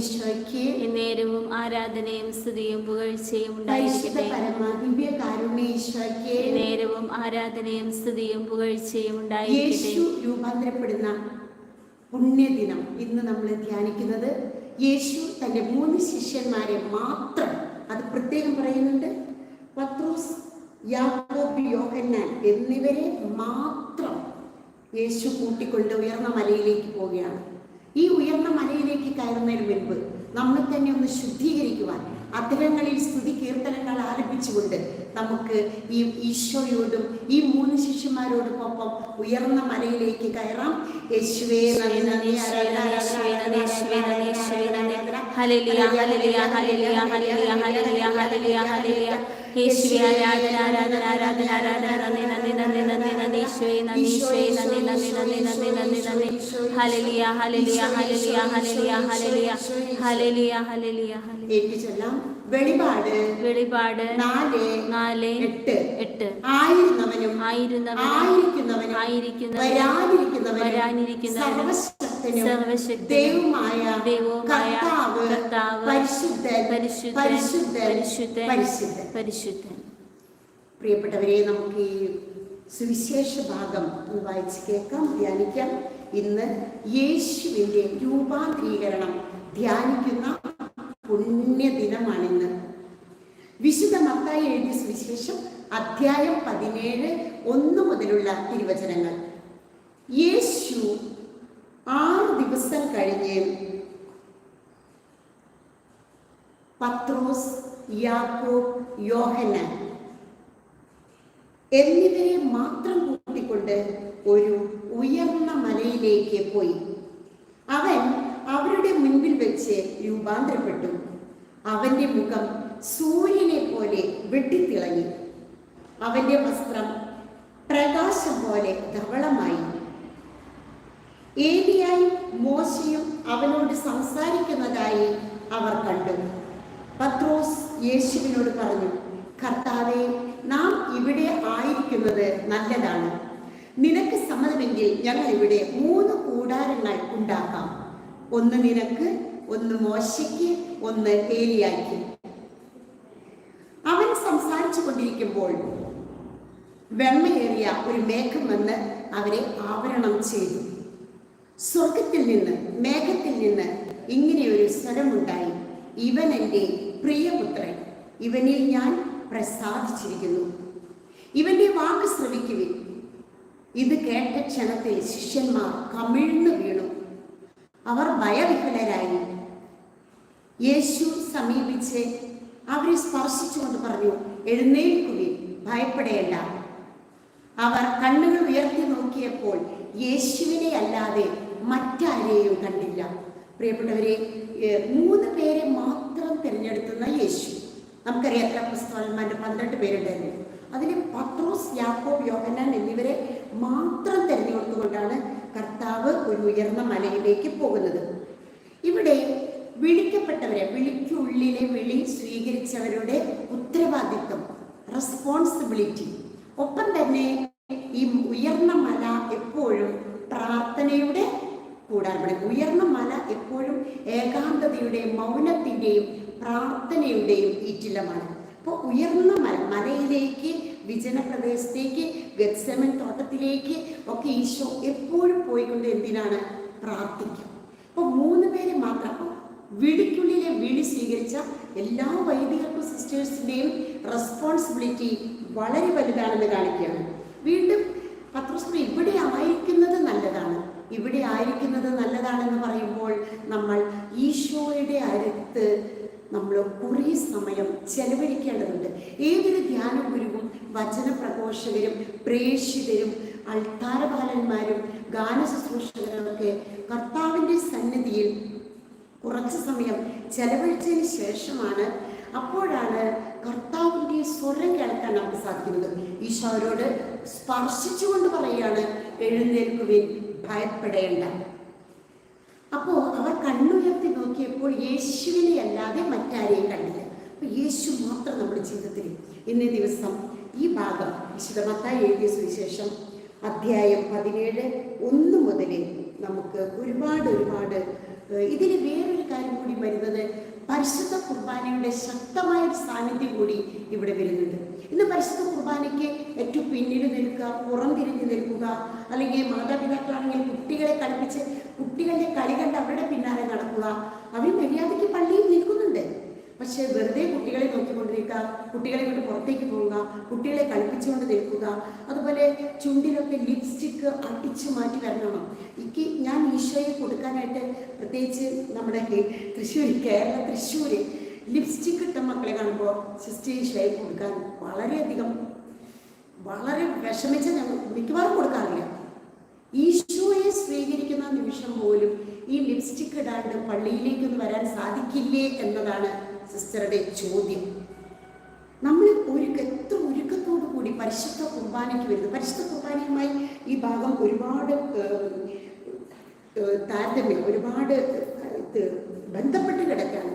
ഈശോയ്ക്ക് ആരാധനയും സ്തുതിയും പുകഴ്ചയും ഉണ്ടായിരിക്കട്ടെ. ഈശോയ്ക്ക്. നേരവും ആരാധനയും സ്തുതിയും പുകഴ്ചയും ഉണ്ടായിരിക്കട്ടെ. യേശു രൂപാന്തരപ്പെടുന്ന പുണ്യദിനം ഇന്ന് നമ്മൾ ധ്യാനിക്കുന്നത് യേശു തന്റെ മൂന്ന് ശിഷ്യന്മാരെ മാത്രം. അത് പ്രത്യേകം പറയുന്നുണ്ട്. പത്രോസ് യാക്കോബ് യോഹന്നാൻ എന്നിവരെ മാത്രം യേശു കൂട്ടിക്കൊണ്ട് ഉയർന്ന മലയിലേക്ക് പോവുകയാണ്. ഈ ഉയർന്ന മലയിലേക്ക് കയറുന്നതിന് മുൻപ് നമ്മൾ തന്നെ ഒന്ന് ശുദ്ധീകരിക്കുവാൻ അത്തരങ്ങളിൽ സ്തുതി കീർത്തനങ്ങൾ ആലപിച്ചുകൊണ്ട് നമുക്ക് ഈ ഈശോയോടും ഈ മൂന്ന് ശിഷ്യന്മാരോടും ഒപ്പം ഉയർന്ന മലയിലേക്ക് കയറാം യേശുവേ യേശുവേ ആരാധന ആരാധന ആരാധന ആരാധന നന്ദി നന്ദി നന്ദി നന്ദി നന്ദി നന്ദി നന്ദി നന്ദി. ഹലലിയ ഹലലിയ ഹലലിയ ഹലലിയ ഹലലിയ ഹലലിയ ഹലലിയ വെളിപാട് വെളിപാട് നാല് നാല് എട്ട്. എട്ട്. ആയിരുന്നവനും ആയിരുന്നവനും ആയിരിക്കുന്നവനും ആയിരിക്കുന്ന വരാനിരിക്കുന്നവനും വരാനിരിക്കുന്നവനും ദൈവമായ ദൈവമായ കർത്താവ് പരിശുദ്ധൻ പരിശുദ്ധൻ പരിശുദ്ധൻ പരിശുദ്ധൻ. പരിശുദ്ധൻ. പ്രിയപ്പെട്ടവരെ നമുക്ക് ഈ സുവിശേഷ ഭാഗം ഒന്ന് വായിച്ച് കേൾക്കാം ധ്യാനിക്കാം. ഇന്ന് യേശുവിന്റെ രൂപാന്തരീകരണം ധ്യാനിക്കുന്ന പുണ്യദിനമാണിന്ന് വിശുദ്ധ മത്തായി എഴുതിയ സുവിശേഷം അധ്യായം പതിനേഴ് ഒന്ന് മുതലുള്ള തിരുവചനങ്ങൾ. യേശു ആറ് ദിവസം കഴിഞ്ഞ് പത്രോസ് യാക്കോബ് യോഹന്നാൻ എന്നിവരെ മാത്രം കൂട്ടിക്കൊണ്ട് ഒരു ഉയർന്ന മലയിലേക്ക് പോയി. അവൻ അവരുടെ മുൻപിൽ വെച്ച് രൂപാന്തരപ്പെട്ടു. അവന്റെ മുഖം സൂര്യനെ പോലെ വെട്ടിത്തിളങ്ങി. അവന്റെ വസ്ത്രം പ്രകാശം പോലെ ധവളമായി. ഏലിയായും മോശയും അവനോട് സംസാരിക്കുന്നതായി അവർ കണ്ടു. പത്രോസ് യേശുവിനോട് പറഞ്ഞു കർത്താവെ നാം ഇവിടെ ആയിരിക്കുന്നത് നല്ലതാണ്. നിനക്ക് സമ്മതമെങ്കിൽ ഞങ്ങൾ ഇവിടെ മൂന്ന് കൂടാരങ്ങൾ ഉണ്ടാക്കാം. ഒന്ന് നിനക്ക് ഒന്ന് മോശയ്ക്ക് ഒന്ന് ഏലിയായ്ക്ക്. അവൻ സംസാരിച്ചു കൊണ്ടിരിക്കുമ്പോൾ വെണ്ണയേറിയ ഒരു മേഘം വന്ന് അവരെ ആവരണം ചെയ്തു. സ്വർഗത്തിൽ നിന്ന് മേഘത്തിൽ നിന്ന് ഇങ്ങനെ ഒരു സ്വരമുണ്ടായി. ഇവൻ എന്റെ പ്രിയപുത്രൻ ഇവനിൽ ഞാൻ പ്രസാദിച്ചിരിക്കുന്നു. ഇവന്റെ വാക്ക് ശ്രവിക്കുവിൻ. ഇത് കേട്ട ക്ഷണത്തിൽ ശിഷ്യന്മാർ കമിഴ്ന്നു വീണു. അവർ ഭയവിഹലരായി യേശു സമീപിച്ച് അവരെ സ്പർശിച്ചുകൊണ്ട് പറഞ്ഞു എഴുന്നേൽക്കുവിൻ ഭയപ്പെടേണ്ട. അവർ കണ്ണുകൾ ഉയർത്തി നോക്കിയപ്പോൾ യേശുവിനെ അല്ലാതെ മറ്റാരെയും കണ്ടില്ല. പ്രിയപ്പെട്ടവരെ മൂന്ന് പേരെ മാത്രം തിരഞ്ഞെടുത്തുന്ന യേശു. നമുക്കറിയാം എത്ര പുസ്തകന്മാരുടെ പന്ത്രണ്ട് പേരുണ്ടായിരുന്നു. അതിൽ പത്രോസ് യാക്കോബ് യോഹന്നാൻ എന്നിവരെ മാത്രം തിരഞ്ഞെടുത്തുകൊണ്ടാണ് കർത്താവ് ഒരു ഉയർന്ന മലയിലേക്ക് പോകുന്നത്. ഇവിടെ വിളിക്കപ്പെട്ടവരെ വിളിക്കുള്ളിലെ വിളി സ്വീകരിച്ചവരുടെ ഉത്തരവാദിത്വം റെസ്പോൺസിബിലിറ്റി ഒപ്പം തന്നെ ഈ ഉയർന്ന മല എപ്പോഴും പ്രാർത്ഥനയുടെ കൂടാറുണ്ട് ഉയർന്ന മല എപ്പോഴും ഏകാന്തതയുടെയും മൗനത്തിന്റെയും പ്രാർത്ഥനയുടെയും ഈറ്റില്ലമാണ് അപ്പോൾ ഉയർന്ന മല മലയിലേക്ക് വിജന പ്രദേശത്തേക്ക് ഗത്സമൻ തോട്ടത്തിലേക്ക് ഒക്കെ ഈശോ എപ്പോഴും പോയിക്കൊണ്ട് എന്തിനാണ്? പ്രാർത്ഥിക്കുക അപ്പോൾ മൂന്ന് പേരെ മാത്രം അപ്പോൾ വിളിക്കുള്ളിലെ വിളി സ്വീകരിച്ച എല്ലാ വൈദികർക്കും സിസ്റ്റേഴ്സിന്റെയും റെസ്പോൺസിബിലിറ്റി വളരെ വലുതാണെന്ന് കാണിക്കുകയാണ്. വീണ്ടും പത്രസ്മ ഇവിടെ ആയിരിക്കുന്നത് നല്ലതാണ്. ഇവിടെ ആയിരിക്കുന്നത് നല്ലതാണെന്ന് പറയുമ്പോൾ നമ്മൾ ഈശോയുടെ അടുത്ത് നമ്മൾ കുറേ സമയം ചെലവഴിക്കേണ്ടതുണ്ട്. ഏതൊരു ധ്യാന ഗുരുവും വചന പ്രഘോഷകരും പ്രേക്ഷിതരും അൾത്താരബാലന്മാരും ഗാന ശുശ്രൂഷകരും ഒക്കെ കർത്താവിന്റെ സന്നിധിയിൽ കുറച്ച് സമയം ചെലവഴിച്ചതിന് ശേഷമാണ് അപ്പോഴാണ് കർത്താവിന്റെ സ്വരം കേൾക്കാൻ നമുക്ക് സാധിക്കുന്നത്. ഈശോരോട് സ്പർശിച്ചുകൊണ്ട് പറയുകയാണ് എഴുന്നേൽക്കുവിൻ ഭയപ്പെടേണ്ട. അപ്പോൾ അവർ കണ്ണുയർത്തി നോക്കിയപ്പോൾ യേശുവിനെ അല്ലാതെ മറ്റാരെയും കണ്ടില്ല. അപ്പോൾ യേശു മാത്രം നമ്മുടെ ജീവിതത്തിൽ ഇന്നേ ദിവസം ഈ ഭാഗം വിശുദ്ധമത്തായി എഴുതിയ സുവിശേഷം അധ്യായം പതിനേഴ് ഒന്ന് മുതൽ നമുക്ക് ഒരുപാട് ഒരുപാട് ഇതിന് വേറൊരു കാര്യം കൂടി വരുന്നത് പരിശുദ്ധ കുർബാനയുടെ ശക്തമായ സാന്നിധ്യം കൂടി ഇവിടെ വരുന്നുണ്ട്. ഇന്ന് പരിശുദ്ധ കുർബാനയ്ക്ക് ഏറ്റവും പിന്നിൽ നിൽക്കുക പുറം തിരിഞ്ഞ് നിൽക്കുക അല്ലെങ്കിൽ മാതാപിതാക്കളാണെങ്കിൽ കുട്ടികളെ കളിപ്പിച്ച് കുട്ടികളുടെ കളി കണ്ട് അവരുടെ പിന്നാലെ നടക്കുക. അവർ മര്യാദയ്ക്ക് പള്ളിയിൽ നിൽക്കുന്നുണ്ട്. പക്ഷെ വെറുതെ കുട്ടികളെ നോക്കിക്കൊണ്ടിരിക്കുക കുട്ടികളെ കൊണ്ട് പുറത്തേക്ക് പോവുക കുട്ടികളെ കളിപ്പിച്ചുകൊണ്ട് നിൽക്കുക അതുപോലെ ചുണ്ടിലൊക്കെ ലിപ്സ്റ്റിക്ക് അടിച്ചു മാറ്റി വരണം. എനിക്ക് ഞാൻ ഈശോയെ കൊടുക്കാനായിട്ട് പ്രത്യേകിച്ച് നമ്മുടെ തൃശ്ശൂർ കേരള തൃശ്ശൂർ ലിപ്സ്റ്റിക്ക് ഇട്ട മക്കളെ കാണുമ്പോൾ സിസ്റ്റർ ഷേപ്പ് കൊടുക്കാൻ വളരെയധികം വളരെ വിഷമിച്ച ഞങ്ങൾ മിക്കവാറും കൊടുക്കാറില്ല. ഈശോയെ സ്വീകരിക്കുന്ന നിമിഷം പോലും ഈ ലിപ്സ്റ്റിക് ഇടാണ്ട് പള്ളിയിലേക്കൊന്ന് വരാൻ സാധിക്കില്ലേ എന്നതാണ് സിസ്റ്ററുടെ ചോദ്യം. നമ്മൾ ഒരുക്ക എത്ര ഒരുക്കത്തോടു കൂടി പരിശുദ്ധ കുർബാനയ്ക്ക് വരുന്നത് പരിശുദ്ധ കുർബാനയുമായി ഈ ഭാഗം ഒരുപാട് താരതമ്യം ഒരുപാട് ബന്ധപ്പെട്ട് കിടക്കാണ്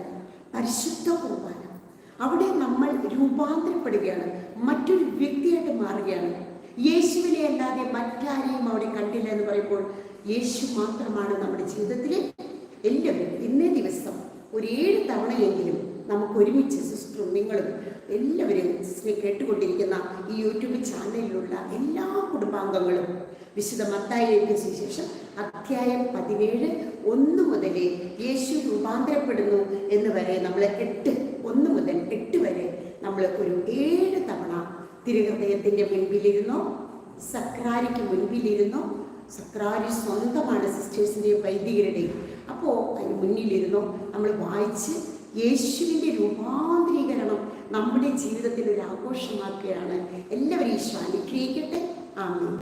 പരിശുദ്ധ കുർബാന. അവിടെ നമ്മൾ രൂപാന്തരപ്പെടുകയാണ്. മറ്റൊരു വ്യക്തിയായിട്ട് മാറുകയാണ്. യേശുവിനെ അല്ലാതെ മറ്റാരെയും അവിടെ കണ്ടില്ല എന്ന് പറയുമ്പോൾ യേശു മാത്രമാണ് നമ്മുടെ ജീവിതത്തിൽ എല്ലാവരും. ഇന്നേ ദിവസം ഒരു ഏഴ് തവണയെങ്കിലും നമുക്ക് ഒരുമിച്ച് സിസ്റ്ററും നിങ്ങളും എല്ലാവരും കേട്ടുകൊണ്ടിരിക്കുന്ന ഈ യൂട്യൂബ് ചാനലിലുള്ള എല്ലാ കുടുംബാംഗങ്ങളും വിശുദ്ധ മത്തായിലേക്ക് ശേഷം അധ്യായം പതിനേഴ് ഒന്ന് മുതൽ യേശു രൂപാന്തരപ്പെടുന്നു എന്ന് വരെ നമ്മൾ എട്ട് ഒന്ന് മുതൽ എട്ട് വരെ നമ്മൾ ഒരു ഏഴ് തവണ തിരുഹൃദയത്തിന്റെ മുൻപിലിരുന്നോ സക്രാരിക്ക് മുൻപിലിരുന്നോ സക്രാരി സ്വന്തമാണ് സിസ്റ്റേഴ്സിന്റെയും വൈദികരുടെയും അപ്പോൾ അതിന് മുന്നിലിരുന്നോ നമ്മൾ വായിച്ച് യേശുവിന്റെ രൂപാന്തരീകരണം നമ്മുടെ ജീവിതത്തിൽ ഒരു ആഘോഷമാക്കുകയാണ് എല്ലാവരും ഈശോ അനുഗ്രഹിക്കട്ടെ ആമേൻ.